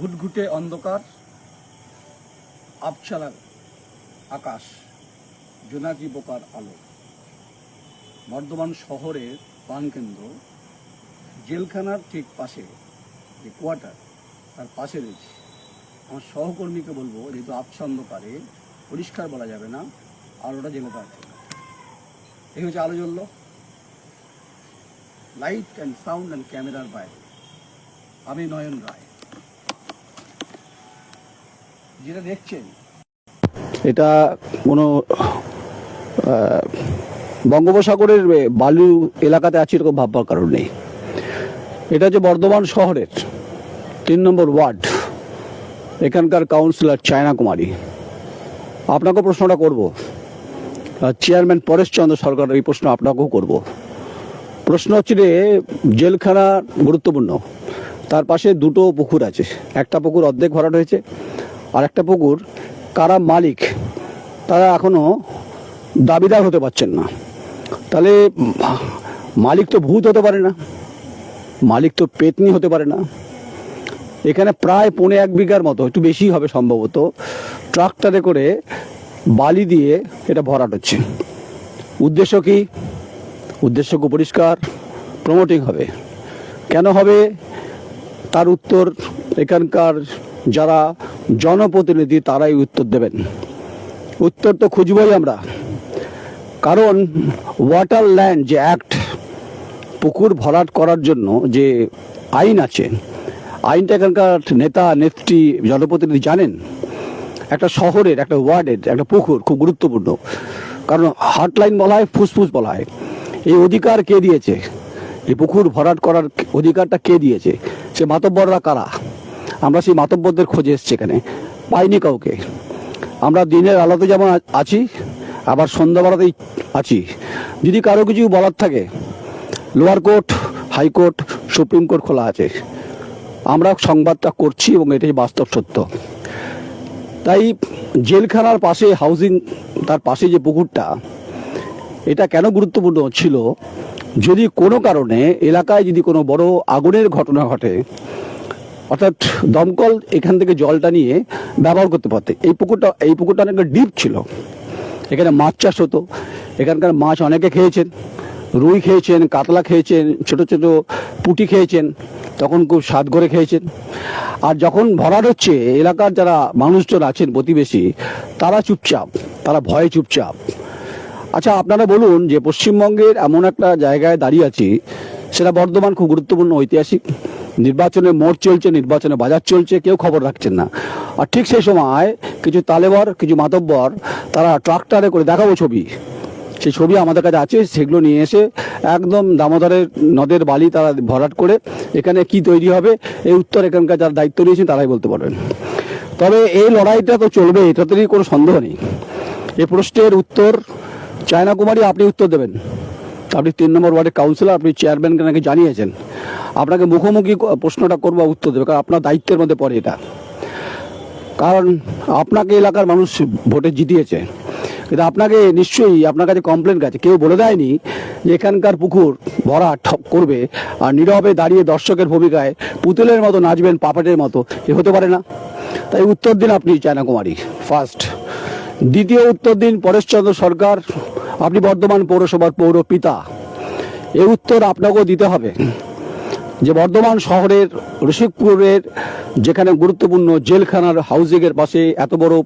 ঘুটঘুটে অন্ধকার আবছালা আকাশ, জোনাকি পোকার আলো। বর্ধমান শহরের প্রাণকেন্দ্র, জেলখানার ঠিক পাশে যে কোয়ার্টার, তার পাশে রয়েছে। আমার সহকর্মীকে বলব, যেহেতু আবছা অন্ধকারে পরিষ্কার বলা যাবে না, আলোটা জেলে আছে এই হচ্ছে আলো জ্বললো। লাইট অ্যান্ড সাউন্ড অ্যান্ড ক্যামেরার বাইরে। আমি নয়ন রায়। যেটা দেখছেন। এটা কোনো বঙ্গোপসাগরের বালু এলাকাতে আছে এরকম ভাববার কারণ নেই। এটা হচ্ছে বর্ধমান শহরের তিন নম্বর ওয়ার্ড, এখানকার কাউন্সিলর চায়না কুমারী। আপনাকেও প্রশ্নটা করব। চেয়ারম্যান পরেশচন্দ্র সরকার এই প্রশ্ন আপনাকেও করব। প্রশ্ন হচ্ছে যে, জেলখানা গুরুত্বপূর্ণ। তার পাশে দুটো পুকুর আছে। একটা পুকুর অর্ধেক ভরাট হয়েছে। আর একটা পুকুর, কারা মালিক, তারা এখনও দাবিদার হতে পারছেন না। তাহলে মালিক তো ভূত হতে পারে না, মালিক তো পেতনি হতে পারে না। এখানে প্রায় পৌনে এক বিঘার মতো, একটু বেশি হবে সম্ভবত, ট্রাক্টরে করে বালি দিয়ে এটা ভরাট হচ্ছে। উদ্দেশ্য কি? উদ্দেশ্য পরিষ্কার প্রমোটিং হবে। কেন হবে? তার উত্তর এখানকার যারা জনপ্রতিনিধি তারাই উত্তর দেবেন। উত্তর তো খুঁজবই আমরা। কারণ ওয়াটার ল্যান্ড যে অ্যাক্ট পুকুর ভরাট করার জন্য যে আইন আছে, আইনটা এখানকার নেতা, নেত্রী, জনপ্রতিনিধি জানেন। একটা শহরের, একটা ওয়ার্ডের, একটা পুকুর খুব গুরুত্বপূর্ণ। কারণ হার্টলাইন বলা হয়, ফুসফুস বলা হয়। এই অধিকার কে দিয়েছে? এই পুকুর ভরাট করার অধিকারটা কে দিয়েছে? সে মাতব্বররা কারা? আমরা সেই মাতব্বরদের খোঁজে এসছি এখানে। পাইনি কাউকে। আমরা দিনের আলোতে যেমন আছি, আবার সন্ধ্যাবেলাতেই আছি। যদি কারও কিছু বলার থাকে, lower court high court supreme court খোলা আছে। আমরা সংবাদটা করছি এবং এটাই বাস্তব সত্য। তাই জেলখানার পাশে, হাউজিং তার পাশে যে পুকুরটা, এটা কেন গুরুত্বপূর্ণ ছিল? যদি কোনো কারণে এলাকায় যদি কোনো বড় আগুনের ঘটনা ঘটে অর্থাৎ দমকল এখান থেকে জলটা নিয়ে ব্যবহার করতে পারতে। এই পুকুরটা এই পুকুরটা অনেকটা ডিপ ছিল। এখানে মাছ চাষ হতো। এখানকার মাছ অনেকে খেয়েছেন। রুই খেয়েছেন, কাতলা খেয়েছেন, ছোট ছোট পুঁটি খেয়েছেন, তখন খুব স্বাদ করে খেয়েছেন। আর যখন ভরাট হচ্ছে, এলাকার যারা মানুষজন আছেন, প্রতিবেশী, তারা চুপচাপ, তারা ভয়ে চুপচাপ। আচ্ছা আপনারা বলুন যে পশ্চিমবঙ্গের এমন একটা জায়গায় দাঁড়িয়ে আছি সেটা বর্ধমান খুব গুরুত্বপূর্ণ ঐতিহাসিক। নির্বাচনে মোড় চলছে, নির্বাচনে বাজার চলছে, কেউ খবর রাখছেন না। আর ঠিক সেই সময় কিছু তালেবর, কিছু মাতব্বর, তারা ট্রাক্টরে করে দেখাবো ছবি। সেই ছবি আমাদের কাছে আছে, সেগুলো নিয়ে এসে একদম দামোদরের নদের বালি তারা ভরাট করে এখানে কি তৈরি হবে, এই উত্তর এখানকার যারা দায়িত্ব নিয়েছেন তারাই বলতে পারবেন তবে এই লড়াইটা তো চলবে এটাতে কোনো সন্দেহ নেই। এই প্রশ্নের উত্তর চায়না কুমারী, আপনি উত্তর দেবেন। আপনি তিন নম্বর ওয়ার্ডের কাউন্সিলর আপনি চেয়ারম্যানকে নাকি জানিয়েছেন। আপনাকে মুখোমুখি প্রশ্নটা করব, উত্তর দেবে, কারণ আপনার দায়িত্বের মধ্যে পড়ে এটা। কারণ আপনাকে এলাকার মানুষ ভোটে জিতিয়েছে। কিন্তু আপনাকে নিশ্চয়ই আপনার কাছে কমপ্লেন গেছে। কেউ বলে দেয়নি যে এখানকার পুকুর ভরা ঠপ করবে আর নীরবে দাঁড়িয়ে দর্শকের ভূমিকায় পুতুলের মতো নাচবেন পাপেটের মতো। এ হতে পারে না। তাই উত্তর দিন আপনি, চায়না কুমারী ফার্স্ট দ্বিতীয় উত্তর দিন পরেশচন্দ্র সরকার আপনি বর্ধমান পৌরসভার পৌর পিতা এই উত্তর আপনাকেও দিতে হবে। যে বর্ধমান শহরের রসিকপুরের যেখানে গুরুত্বপূর্ণ জেলখানার হাউজিংয়ের পাশে এত বড়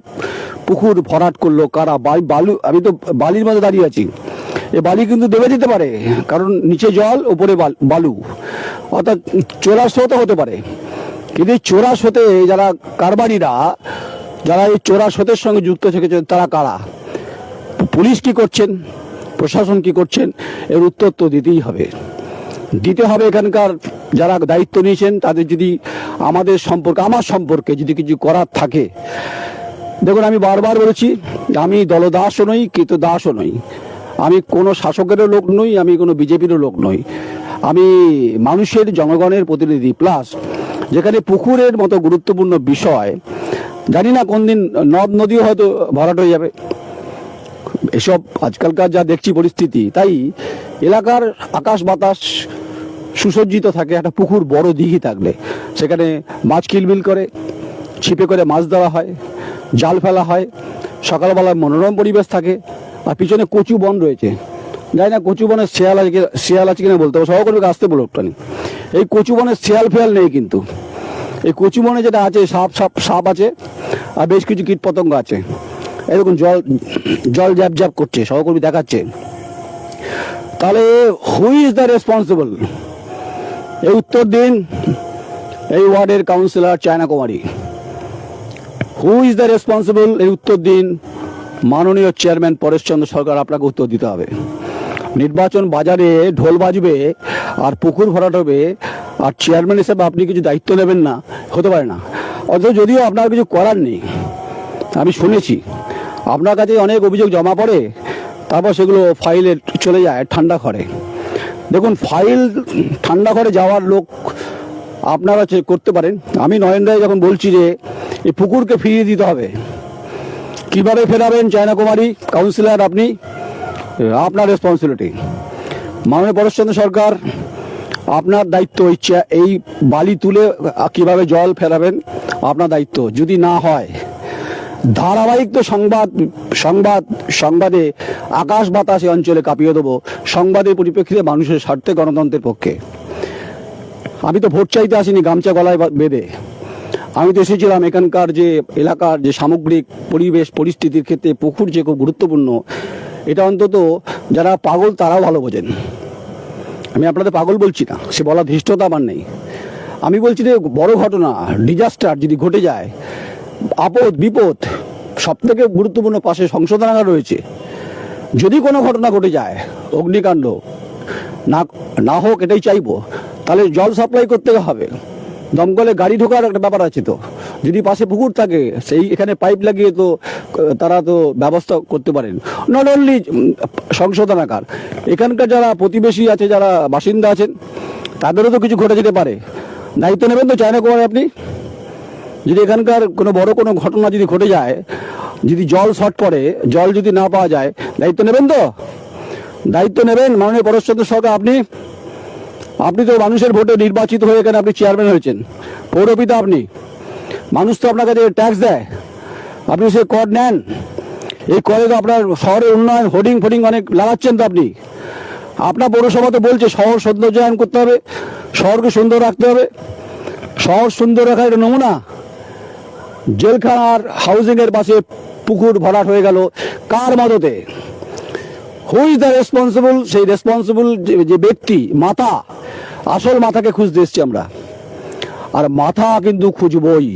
পুকুর ভরাট করল কারা? বালি আমি তো বালির মধ্যে দাঁড়িয়ে আছি। এ বালি কিন্তু দেবে দিতে পারে, কারণ নিচে জল ওপরে বাল- অর্থাৎ চোরা স্রোতও হতে পারে। কিন্তু চোরা স্রোতে যারা কারবারিরা, যারা এই চোরা স্রোতের সঙ্গে যুক্ত থেকেছে তারা কারা? পুলিশ কি করছেন? প্রশাসন কি করছেন? এর উত্তর তো দিতেই হবে। দিতে হবে এখানকার যারা দায়িত্ব নিয়েছেন, তাদের যদি আমাদের সম্পর্কে, আমার সম্পর্কে যদি কিছু করার থাকে। দেখুন, আমি বারবার বলেছি, আমি দলদাসও নই কিন্তু দাসও নই। আমি কোনো শাসকেরও লোক নই, আমি কোনো বিজেপিরও লোক নই। আমি মানুষের, জনগণের প্রতিনিধি। প্লাস, যেখানে পুকুরের মতো গুরুত্বপূর্ণ বিষয়, জানি না কোন দিন নদ নদীও হয়তো ভরাট হয়ে যাবে। এসব আজকালকার যা দেখছি পরিস্থিতি, তাই এলাকার আকাশ বাতাস সুসজ্জিত থাকে, একটা পুকুর বড় দিঘি থাকলে। সেখানে মাছ কিলবিল করে, ছিপে করে মাছ ধরা হয়, জাল ফেলা হয় সকালবেলা মনোরম পরিবেশ থাকে, আর পিছনে কচু বন রয়েছে। যাই না কচু বনের শেয়াল আছে শেয়াল আছে কিনা বলতে হবে সহকর্মীকে আসতে বলো একটুখানি। এই কচু বনের শেয়াল ফেয়াল নেই কিন্তু। এই কচু বনে যেটা আছে, সাপ সাপ সাপ আছে, আর বেশ কিছু কীট পতঙ্গ আছে। এরকম জল জল জ্যাপ জ্যাপ করছে, সহকর্মী দেখাচ্ছে। তাহলে হুই ইজ দ্য রেসপন্সিবল এই উত্তর দিন এই ওয়ার্ডের councillor China Kumari. Who is the responsible এই উত্তর দিন মাননীয় চেয়ারম্যান পরেশচন্দ্র সরকার আপনাকে উত্তর দিতে হবে। নির্বাচন বাজারে ঢোল বাজবে আর পুকুর ভরাট হবে আর চেয়ারম্যান হিসেবে আপনি কিছু দায়িত্ব নেবেন না, হতে পারে না। অথচ যদিও আপনার কিছু করার নেই, আমি শুনেছি। আপনার কাছে অনেক অভিযোগ জমা পড়ে, তারপর সেগুলো ফাইলে চলে যায় ঠান্ডা ঘরে। দেখুন, ফাইল ঠান্ডা ঘরে যাওয়ার লোক আপনারা করতে পারেন। আমি নয়ন রায় যখন বলছি যে, এই পুকুরকে ফিরিয়ে দিতে হবে, কীভাবে ফেরাবেন চায়না কুমারী কাউন্সিলর আপনি? আপনার রেসপন্সিবিলিটি মাননীয় পরেশচন্দ্র সরকার, আপনার দায়িত্ব ইচ্ছা এই বালি তুলে কীভাবে জল ফেরাবেন, আপনার দায়িত্ব। যদি না হয় ধারাবাহিক তো সংবাদ সংবাদ, সংবাদে আকাশ বাতাসে অঞ্চলে কাঁপিয়ে দেবো। সংবাদের পরিপ্রেক্ষিতে মানুষের স্বার্থে গণতন্ত্রের পক্ষে। আমি তো ভোট চাইতে আসিনি, গামছা গলায় বেঁধে। আমি তো এসেছিলাম এখানকার যে এলাকার যে সামগ্রিক পরিবেশ, পরিস্থিতির ক্ষেত্রে পুকুর যে খুব গুরুত্বপূর্ণ, এটা অন্তত যারা পাগল তারাও ভালো বোঝেন। আমি আপনাদের পাগল বলছি না, সে বলা ধৃষ্টতা আমার নেই। আমি বলছি যে বড় ঘটনা, ডিজাস্টার যদি ঘটে যায় আপদ, বিপদ সব থেকে গুরুত্বপূর্ণ পাশে সংশোধনাগার রয়েছে। যদি কোনো ঘটনা ঘটে যায়, অগ্নিকাণ্ড, না না হোক এটাই চাইব, তাহলে জল সাপ্লাই করতে হবে। দমকলে গাড়ি ঢোকার একটা ব্যাপার আছে তো। যদি পাশে পুকুর থাকে, সেই এখানে পাইপ লাগিয়ে তো, তারা তো ব্যবস্থা করতে পারেন। নট অনলি সংশোধনাগার, এখানকার যারা প্রতিবেশী আছে, যারা বাসিন্দা আছেন, তাদেরও তো কিছু ঘটে যেতে পারে। দায়িত্ব নেবেন তো, চায়না কুমার আপনি? যদি এখানকার কোনো বড় কোনো ঘটনা যদি ঘটে যায়, যদি জল শর্ট পড়ে, জল যদি না পাওয়া যায়, দায়িত্ব নেবেন তো? দায়িত্ব নেবেন মাননীয় পরশ্চন্দ্র সরকার, আপনি? আপনি তো মানুষের ভোটে নির্বাচিত হয়ে এখানে আপনি চেয়ারম্যান হয়েছেন। পৌরপিতা আপনি। মানুষ তো আপনার কাছে ট্যাক্স দেয়, আপনি সে কর নেন। এই করে তো আপনার শহরের উন্নয়ন, হোর্ডিং ফোর্ডিং অনেক লাগাচ্ছেন তো আপনি। আপনার পৌরসভা তো বলছে শহর সৌন্দর্যায়ন করতে হবে, শহরকে সুন্দর রাখতে হবে। শহর সুন্দর রাখার একটা নমুনা। জেলখানার হাউজিং এর পাশে পুকুর ভরাট হয়ে গেল কার মদতে? হু ইজ দ্য রেসপন্সিবল সেই রেসপন্সিবল যে ব্যক্তি মাথা আসল মাথাকে খুঁজতে এসছি আমরা। আর মাথা কিন্তু খুঁজবই।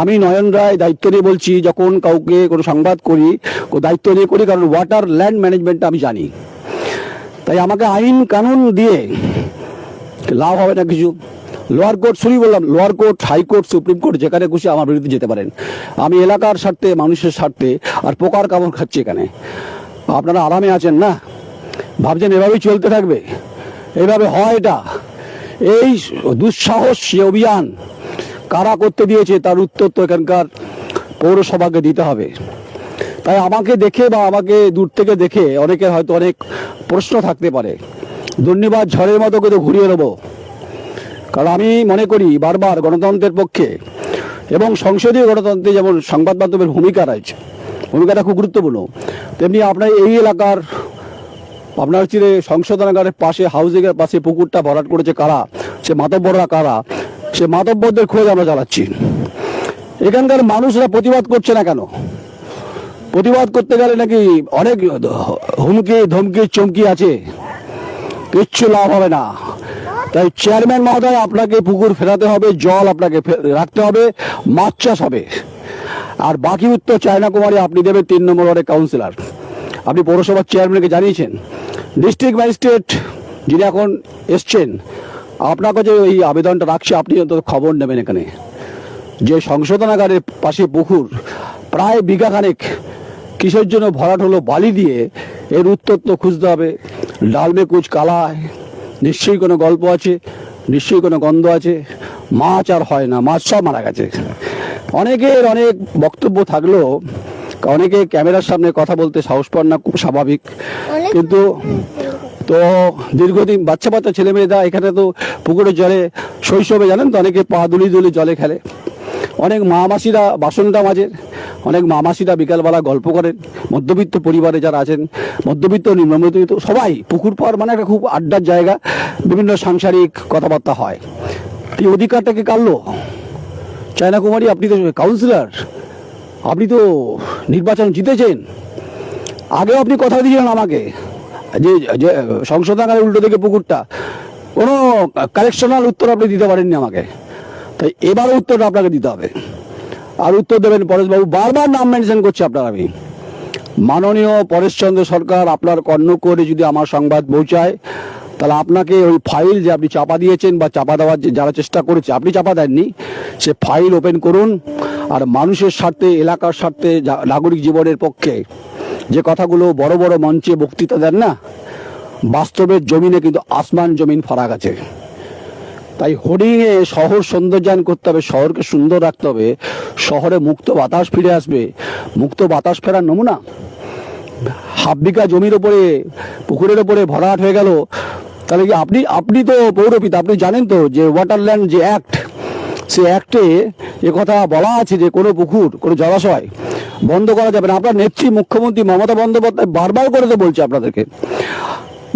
আমি নয়ন রায় দায়িত্ব নিয়ে বলছি, যখন কাউকে কোনো সংবাদ করি দায়িত্ব নিয়ে করি, কারণ ওয়াটার ল্যান্ড ম্যানেজমেন্ট আমি জানি। তাই আমাকে আইন কানুন দিয়ে লাভ হবে না কিছু। লোয়ার কোর্ট শুনি বললাম, lower court high court supreme court, যেখানে খুশি আমার বিরুদ্ধে যেতে পারেন। আমি এলাকার স্বার্থে, মানুষের স্বার্থে, আর পোকার কামড় খাচ্ছি এখানে। আপনারা আরামে আছেন না? ভাবছেন এভাবেই চলতে থাকবে? এভাবে হয় এটা? এই দুঃসাহস সে অভিযান কারা করতে দিয়েছে তার উত্তর তো এখানকার পৌরসভাকে দিতে হবে। তাই আমাকে দেখে বা আমাকে দূর থেকে দেখে অনেকের হয়তো অনেক প্রশ্ন থাকতে পারে। ধন্যবাদ, ঝড়ের মতো করে ঘুরিয়ে নেব। কারণ আমি মনে করি বারবার গণতন্ত্রের পক্ষে এবং সংসদীয় গণতন্ত্রে যেমন সংবাদ মাধ্যমের ভূমিকা রয়েছে, ভূমিকাটা খুব গুরুত্বপূর্ণ, তেমনি আপনার এই এলাকার আপনার হচ্ছে সংশোধনাগারের পাশে হাউজিংয়ের পাশে পুকুরটা ভরাট করেছে কারা, সে মাতব্বররা কারা, সে মাতব্বরদের খোঁজ আমরা চালাচ্ছি। এখানকার মানুষরা প্রতিবাদ করছে না কেন? প্রতিবাদ করতে গেলে নাকি অনেক হুমকি, ধমকি, চমকি আছে। কিচ্ছু লাভ হবে না। তাই চেয়ারম্যান মহোদয়, আপনাকে পুকুর ফেরাতে হবে, জল আপনাকে রাখতে হবে, মাছ চাষ হবে। আর বাকি উত্তর চায়না কুমারী, আপনি দেবেন তিন নম্বর ওয়ার্ডের কাউন্সিলর আপনি পৌরসভার চেয়ারম্যানকে জানিয়েছেন। ডিস্ট্রিক্ট ম্যাজিস্ট্রেট যিনি এখন এসছেন, আপনাকে যে এই আবেদনটা রাখছে, আপনি অন্তত খবর নেবেন এখানে। যে সংশোধনাগারের পাশে পুকুর, প্রায় বিঘাখানেক কিসের জন্য ভরাট হলো বালি দিয়ে, এর উত্তর তো খুঁজতে হবে। ডালমে কুচ কালায় নিশ্চয়ই কোনো গল্প আছে নিশ্চয়ই কোনো গন্ধ আছে মাছ আর হয় না মাছ সব মারা গেছে। অনেকের অনেক বক্তব্য থাকলেও অনেকে ক্যামেরার সামনে কথা বলতে সাহস পান না খুব স্বাভাবিক। কিন্তু তো দীর্ঘদিন বাচ্চা বাচ্চা ছেলে মেয়েরা এখানে তো পুকুরের জলে শৈশবে জানেন তো অনেকে পা দুলি দুলি জলে খেলে। অনেক মা মাসিরা বাসনটা মাঝে, অনেক মা মাসিরা বিকালবেলা গল্প করেন। মধ্যবিত্ত পরিবারে যারা আছেন, মধ্যবিত্ত নিম্ন মধ্যবিত্ত সবাই পুকুর পাড় মানে একটা খুব আড্ডার জায়গা, বিভিন্ন সাংসারিক কথাবার্তা হয়। এই অধিকারটাকে কাড়লো? চায়না কুমারী আপনি তো কাউন্সিলর আপনি তো নির্বাচন জিতেছেন। আগেও আপনি কথা দিয়েছিলেন আমাকে, যে যে, সংশোধনাগারে উল্টো দিকে পুকুরটা। কোনো কালেকশনাল উত্তর আপনি দিতে পারেননি আমাকে। তাই এবারও উত্তরটা আপনাকে দিতে হবে। আর উত্তর দেবেন পরেশবাবু, বারবার নাম মেনশন করছি আপনার আমি। মাননীয় পরেশচন্দ্র সরকার আপনার কর্ণ করে যদি আমার সংবাদ পৌঁছায়, তাহলে আপনাকে ওই ফাইল যে আপনি চাপা দিয়েছেন বা চাপা দেওয়ার যারা চেষ্টা করেছে, আপনি চাপা দেননি, সে ফাইল ওপেন করুন। আর মানুষের স্বার্থে, এলাকার স্বার্থে নাগরিক জীবনের পক্ষে যে কথাগুলো বড় বড় মঞ্চে বক্তৃতা দেন না, বাস্তবের জমিনে কিন্তু আসমান জমিন ফারাক আছে। তাই হোর্ডিংয়ে শহর সৌন্দর্যায়ন করতে হবে, শহরকে সুন্দর রাখতে হবে, শহরে মুক্ত বাতাস ফিরে আসবে। মুক্ত বাতাস ফেরার নমুনা? হাফ বিঘা জমির ওপরে, পুকুরের ওপরে ভরাট হয়ে গেল। তাহলে কি আপনি আপনি তো পৌরপিতা, আপনি জানেন তো যে ওয়াটারল্যান্ড যে অ্যাক্ট সে অ্যাক্টে এ কথা বলা আছে যে কোনো পুকুর, কোনো জলাশয় বন্ধ করা যাবে না। আপনার নেত্রী মুখ্যমন্ত্রী মমতা বন্দ্যোপাধ্যায় বারবার করে তো বলছে আপনাদেরকে।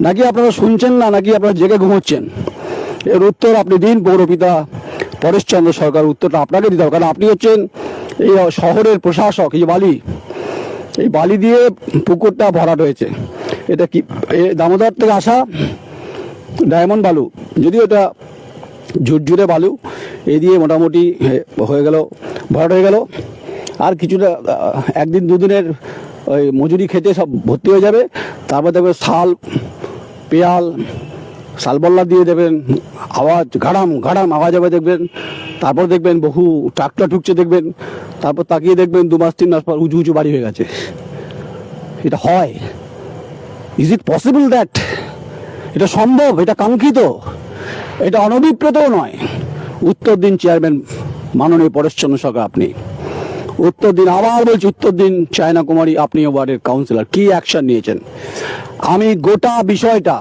নাকি আপনারা শুনছেন না? নাকি আপনারা জেগে ঘুমোচ্ছেন? এর উত্তর আপনি দিন পৌরপিতা পরেশচন্দ্র সরকার উত্তরটা আপনাকে দিতে হবে। কারণ আপনি হচ্ছেন এই শহরের প্রশাসক, এই বালি এই বালি দিয়ে পুকুরটা ভরাট হয়েছে। এটা কি দামোদর থেকে আসা ডায়মন্ড বালু, যদিও এটা ঝুরঝুরে বালু এই দিয়ে মোটামুটি হয়ে গেল, ভরাট হয়ে গেল। আর কিছুটা একদিন দুদিনের ওই মজুরি খেতে সব ভর্তি হয়ে যাবে। তারপর দেখবে শাল, পেয়াল শালবল্লা দিয়ে দেবেন, আওয়াজ গাড়াম গাড়াম আওয়াজ হবে দেখবেন। তারপর দেখবেন বহু ট্রাক্টর ঢুকছে দেখবেন। তারপর তাকিয়ে দেখবেন দু মাস, তিন মাস পর উঁচু উঁচু বাড়ি হয়ে গেছে। এটা হয়। ইজ ইট পসিবল দ্যাট এটা সম্ভব? এটা কাঙ্ক্ষিত? এটা অনভিপ্রেতও নয়। উত্তর দিন চেয়ারম্যান মাননীয় পরেশচন্দ্র সরকার আপনি। উত্তর দিন আবার বলছি, উত্তর দিন চায়না কুমারী, আপনি ওয়ার্ডের কাউন্সিলর কি অ্যাকশন নিয়েছেন? আমি গোটা বিষয়টা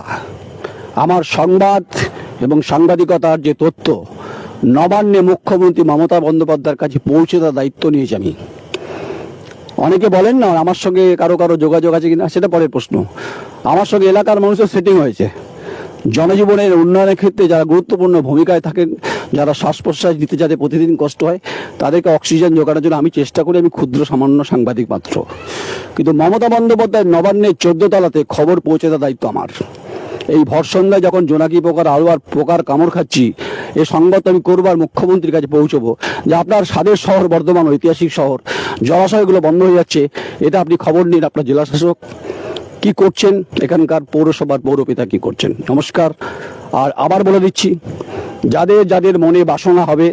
আমার সংবাদ এবং সাংবাদিকতার যে তথ্য, নবান্নে মুখ্যমন্ত্রী মমতা বন্দ্যোপাধ্যায়ের কাছে পৌঁছে দেওয়ার দায়িত্ব নিয়েছি আমি। অনেকে বলেন না, আমার সঙ্গে কারও কারও যোগাযোগ আছে কিনা, সেটা পরের প্রশ্ন। আমার সঙ্গে এলাকার মানুষের সেটিং হয়েছে। জনজীবনের উন্নয়নের ক্ষেত্রে যারা গুরুত্বপূর্ণ ভূমিকায় থাকেন, যারা শ্বাস প্রশ্বাস দিতে যাতে প্রতিদিন কষ্ট হয়, তাদেরকে অক্সিজেন জোগানোর জন্য আমি চেষ্টা করি, আমি ক্ষুদ্র সামান্য সাংবাদিক মাত্র। কিন্তু মমতা বন্দ্যোপাধ্যায় নবান্নের চোদ্দ তলাতে খবর পৌঁছে দেওয়ার দায়িত্ব আমার। এই ভরসন্ধ্যায় যখন জোনাকি পোকার আলু আর পোকার কামড় খাচ্ছি, এ সংবাদ আমি করবার মুখ্যমন্ত্রীর কাছে পৌঁছবো। যে আপনার স্বাদের শহর, বর্ধমান ঐতিহাসিক শহর। জলাশয়গুলো বন্ধ হয়ে যাচ্ছে। এটা আপনি খবর নিন আপনার জেলা শাসক কি করছেন? এখানকার পৌরসভার পৌরপিতা কি করছেন? নমস্কার। আর আবার বলে দিচ্ছি, যাদের যাদের মনে বাসনা হবে,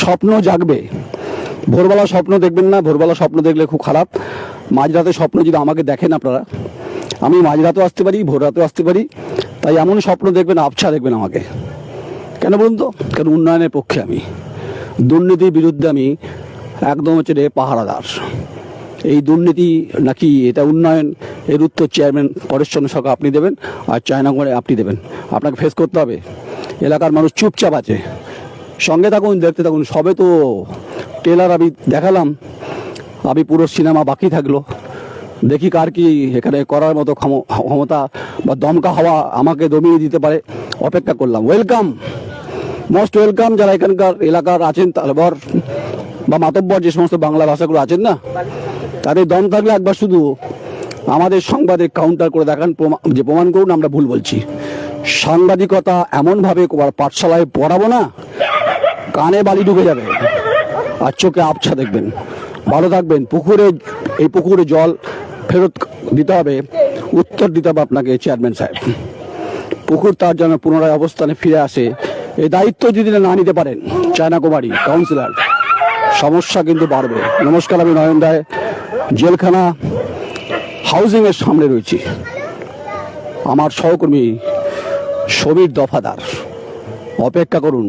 স্বপ্ন জাগবে। ভোরবেলা স্বপ্ন দেখবেন না, ভোরবেলা স্বপ্ন দেখলে খুব খারাপ। মাঝরাতে স্বপ্ন যদি আমাকে দেখেন আপনারা আমি মাঝরাতেও আসতে পারি ভোর রাতেও আসতে পারি। তাই এমন স্বপ্ন দেখবেন, আবছা দেখবেন আমাকে। কেন বলুন তো? কেন উন্নয়নের পক্ষে আমি। দুর্নীতির বিরুদ্ধে আমি একদম হচ্ছে রে পাহারাদার। এই দুর্নীতি নাকি এটা উন্নয়ন, এর উত্তর চেয়ারম্যান পরেশচন্দ্র সরকার আপনি দেবেন, আর চায়না করে আপনি দেবেন। আপনাকে ফেস করতে হবে। এলাকার মানুষ চুপচাপ আছে। সঙ্গে থাকুন, দেখতে থাকুন। সবে তো টেলার আমি দেখালাম। আমি পুরো সিনেমা বাকি থাকল। দেখি কার কি এখানে করার মতো ক্ষম- ক্ষমতা বা দমকা হওয়া আমাকে দমিয়ে দিতে পারে। অপেক্ষা করলাম। ওয়েলকাম মোস্ট ওয়েলকাম যারা এখানকার এলাকার আছেন তারপর বা মাতব্বর যে সমস্ত বাংলা ভাষাগুলো আছেন না, তাদের দম থাকলে একবার শুধু আমাদের সংবাদে কাউন্টার করে দেখান যে প্রমাণ করুন, আমরা ভুল বলছি। সাংবাদিকতা এমনভাবে পাঠশালায় পড়াবো না, কানে বালি ঢুকে যাবে আর চোখে আবছা দেখবেন। ভালো থাকবেন। পুকুরে, এই পুকুরে জল ফেরত দিতে হবে, উত্তর দিতে হবে আপনাকে চেয়ারম্যান সাহেব। পুকুর তার যেন পুনরায় অবস্থানে ফিরে আসে, এই দায়িত্ব যদি না নিতে পারেন চায়না কুমারী কাউন্সিলর, সমস্যা কিন্তু বাড়বে। নমস্কার, আমি নয়ন রায়, জেলখানা হাউজিং এর সামনে রয়েছি। আমার সহকর্মী সমীর দফাদার, অপেক্ষা করুন,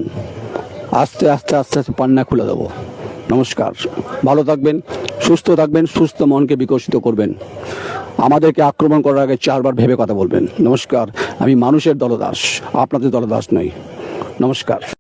আস্তে আস্তে আস্তে আস্তে পান্না খুলে দেবো। নমস্কার। ভালো থাকবেন, সুস্থ থাকবেন, সুস্থ মনকে বিকশিত করবেন। আমাদেরকে আক্রমণ করার আগে চারবার ভেবে কথা বলবেন। নমস্কার, আমি মানুষের দলদাস, আপনাদের দলদাস নই। নমস্কার।